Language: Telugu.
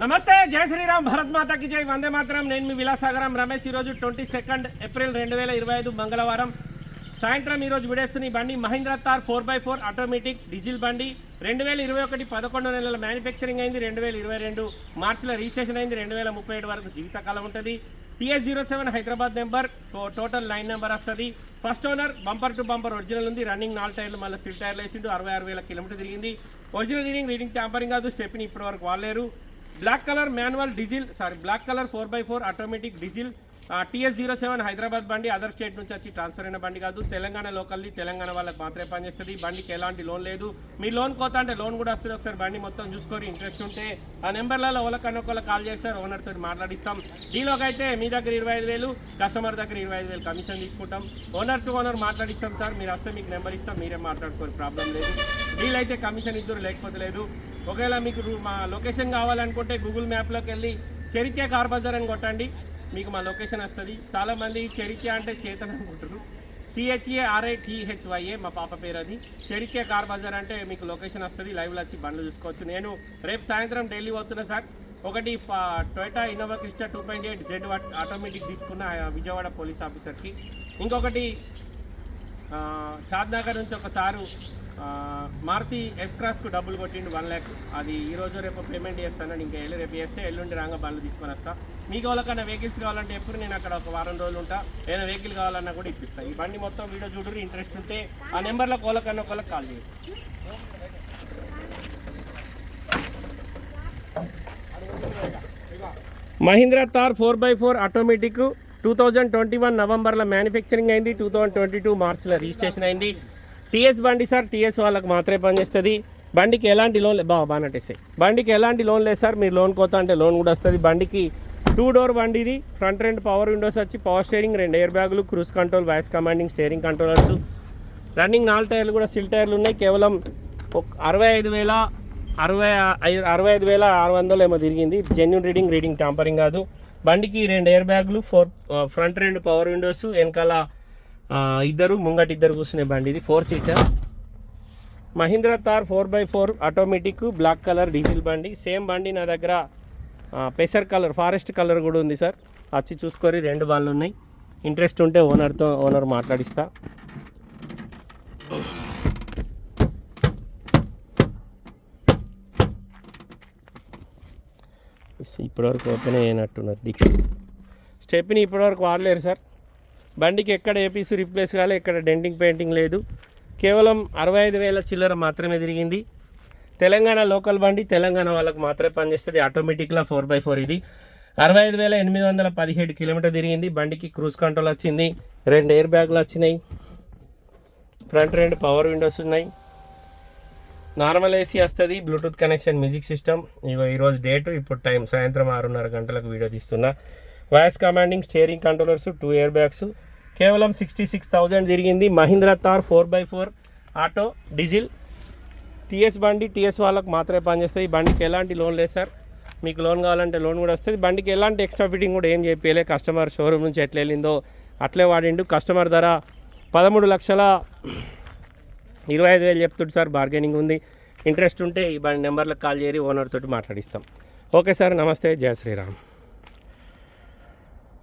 నమస్తే జయ శ్రీరామ్ భరత్ మాతాకి జై. వందే మాత్రం. నేను మీ విలాసాగరం రమేష్. ఈరోజు ట్వంటీ సెకండ్ ఏప్రిల్ రెండు వేల ఇరవై ఐదు మంగళవారం. సాయంత్రం ఈరోజు విడేస్తున్న ఈ బండి Mahindra Thar four by four automatic diesel బండి. రెండు వేల ఇరవై ఒకటి పదకొండు నెలల మ్యానుఫ్యాక్చరింగ్ అయింది. రెండు వేల ఇరవై రెండు మార్చిలో రిజిస్ట్రేషన్ అయింది. రెండు వేల ముప్పై ఏడు వరకు జీవితకాలం ఉంటుంది. TS zero seven Hyderabad number. Total line number వస్తుంది. First owner bumper to bumper original ఉంది. రన్నింగ్ నాలుగు టైర్లు మళ్ళీ సిల్ టైర్లు వేసిండు. అరవై ఆరు వేల కిలోమీటర్ తిరిగింది. ఒరిజినల్ రీడింగ్ రీడింగ్ ట్యాంపరింగ్ కాదు. స్టెప్ని ఇప్పటి వరకు వాడలేరు. Black colour manual diesel sorry black colour four by four automatic diesel TS zero seven Hyderabad బండి అదర్ స్టేట్ నుంచి వచ్చి ట్రాన్స్ఫర్ అయిన బండి కాదు. తెలంగాణ లోకల్ది తెలంగాణ వాళ్ళకి మాత్రమే పనిచేస్తుంది. బండికి ఎలాంటి లోన్ లేదు. మీ లోన్ కోత అంటే లోన్ కూడా వస్తుంది. ఒకసారి బండి మొత్తం చూసుకొని ఇంట్రెస్ట్ ఉంటే ఆ నెంబర్లలో ఒకళ్ళకన్నా ఒకళ్ళు కాల్ చేస్తారు ఓనర్ మాట్లాడిస్తాం. డీలోకి అయితే మీ దగ్గర ఇరవై ఐదు వేలు కస్టమర్ దగ్గర ఇరవై ఐదు వేలు కమిషన్ తీసుకుంటాం. ఓనర్ టు ఓనర్ మాట్లాడిస్తాం సార్. మీరు వస్తే మీకు నెంబర్ ఇస్తాం. మీరే మాట్లాడుకోని ప్రాబ్లం లేదు. డీల్ అయితే కమిషన్ ఇద్దరు లేకపోతే లేదు. ఒకవేళ మీకు మా లొకేషన్ కావాలనుకుంటే గూగుల్ మ్యాప్లోకి వెళ్ళి చెరికే కార్ బజార్ అని కొట్టండి. మీకు మా లొకేషన్ వస్తుంది. చాలామంది చెరికే అంటే చేతన్ అనుకుంటారు సిహెచ్ఏ ఆర్ఐ టీహెచ్వైఏ మా పాప పేరు అది. చెరికే కార్ బజార్ అంటే మీకు లొకేషన్ వస్తుంది. లైవ్లో వచ్చి బండ్లు చూసుకోవచ్చు. నేను రేపు సాయంత్రం ఢిల్లీ పోతున్నా సార్. ఒకటి Toyota Innova Crysta two point eight Z automatic తీసుకున్న విజయవాడ పోలీస్ ఆఫీసర్కి. ఇంకొకటి షాద్ నగర్ నుంచి ఒక సారు మారుతి ఎస్ క్రాస్కు డబ్బులు కొట్టిండు వన్ ల్యాక్. అది ఈ రోజు రేపు పేమెంట్ చేస్తాను ఇంకా వెళ్ళి రేపు చేస్తే ఎల్లుండి రాగా బండ్లు తీసుకొని వస్తా. మీకు ఎవరికైనా వెహికల్స్ కావాలంటే ఎప్పుడు నేను అక్కడ ఒక వారం రోజులు ఉంటా. ఏదైనా వెహికల్ కావాలన్నా కూడా ఇప్పిస్తాను ఈ బండి మొత్తం వీడియో చూడరు ఇంట్రెస్ట్ ఉంటే ఆ నెంబర్లో కోలకన్నా ఒకళ్ళకి కాల్ చేయండి Mahindra Thar four by four automatic. Two thousand twenty one నవంబర్లో మ్యానుఫ్యాక్చరింగ్ అయింది. టూ థౌజండ్ ట్వంటీ టూ మార్చ్లో రిజిస్ట్రేషన్ అయింది. టీఎస్ బండి సార్ టీఎస్ వాళ్ళకి మాత్రమే పనిచేస్తుంది. బండికి ఎలాంటి లోన్ బా బానట్టేసాయి బండికి ఎలాంటి లోన్ లేదు సార్ మీరు లోన్ కోత అంటే లోన్ కూడా వస్తుంది. బండికి టూ డోర్ బండి ఇది ఫ్రంట్ రెండు పవర్ విండోస్ వచ్చి పవర్ స్టీరింగ్ రెండు ఎయిర్ బ్యాగులు cruise control voice commanding steering controllers running నాలుగు టైర్లు కూడా సిల్ టైర్లు ఉన్నాయి. కేవలం ఒక అరవై ఐదు వేల అరవై ఐదు అరవై ఐదు వేల ఆరు వందలు ఏమో తిరిగింది. జెన్యున్ రీడింగ్ రీడింగ్ టాంపరింగ్ కాదు. బండికి రెండు ఎయిర్ బ్యాగులు ఫోర్ ఫ్రంట్ రెండు పవర్ విండోస్ వెనకాల ఇద్దరు ముంగట ఇద్దరు కూర్చునే బండి ఇది four seater Mahindra Thar four by four automatic black colour diesel బండి. సేమ్ బండి నా దగ్గర పెసర్ కలర్ ఫారెస్ట్ కలర్ కూడా ఉంది సార్. వచ్చి చూసుకొని రెండు వాళ్ళు ఉన్నాయి. ఇంట్రెస్ట్ ఉంటే ఓనర్తో ఓనర్ మాట్లాడిస్తా. ఇప్పటివరకు ఓపెన్ అయినట్టున్నారు డిక్కీ స్టెప్ని ఇప్పటివరకు వాడలేరు సార్. బండికి ఎక్కడ ఏ పీస్ రిప్లేస్ కాలే ఎక్కడ డెంటింగ్ పెయింటింగ్ లేదు. కేవలం అరవై ఐదు వేల చిల్లర మాత్రమే తిరిగింది. తెలంగాణ లోకల్ బండి తెలంగాణ వాళ్ళకు మాత్రమే పనిచేస్తుంది. ఆటోమేటిక్లా ఫోర్ బై ఫోర్ ఇది. అరవై ఐదు వేల ఎనిమిది వందల పదిహేడు కిలోమీటర్ తిరిగింది. బండికి క్రూజ్ కంట్రోల్ వచ్చింది. రెండు ఎయిర్ బ్యాగులు వచ్చినాయి. ఫ్రంట్ రెండు పవర్ విండోస్ ఉన్నాయి. నార్మల్ ఏసీ వస్తుంది. బ్లూటూత్ కనెక్షన్ మ్యూజిక్ సిస్టమ్ ఇగో ఈరోజు డేటు ఇప్పుడు టైం సాయంత్రం ఆరున్నర గంటలకు వీడియో తీస్తున్నా. Voice commanding steering controllers two air bags. కేవలం సిక్స్టీ సిక్స్ థౌజండ్ తిరిగింది. Mahindra Thar four by four auto diesel. TS బండి టీఎస్ వాళ్ళకి మాత్రమే పనిచేస్తుంది ఈ బండికి ఎలాంటి లోన్ లేదు సార్. మీకు లోన్ కావాలంటే లోన్ కూడా వస్తుంది. బండికి ఎలాంటి ఎక్స్ట్రా ఫిట్టింగ్ కూడా ఏం చెప్పలే కస్టమర్ షోరూమ్ నుంచి ఎట్లా వెళ్ళిందో అట్లే వాడిండు. కస్టమర్ ధర పదమూడు లక్షల ఇరవై ఐదు వేలు చెప్తుంది సార్. బార్గెనింగ్ ఉంది. ఇంట్రెస్ట్ ఉంటే ఈ బండి నెంబర్లకు కాల్ చేయరి ఓనర్ తోటి మాట్లాడిస్తాం. Okay sir. నమస్తే. జయ శ్రీరామ్.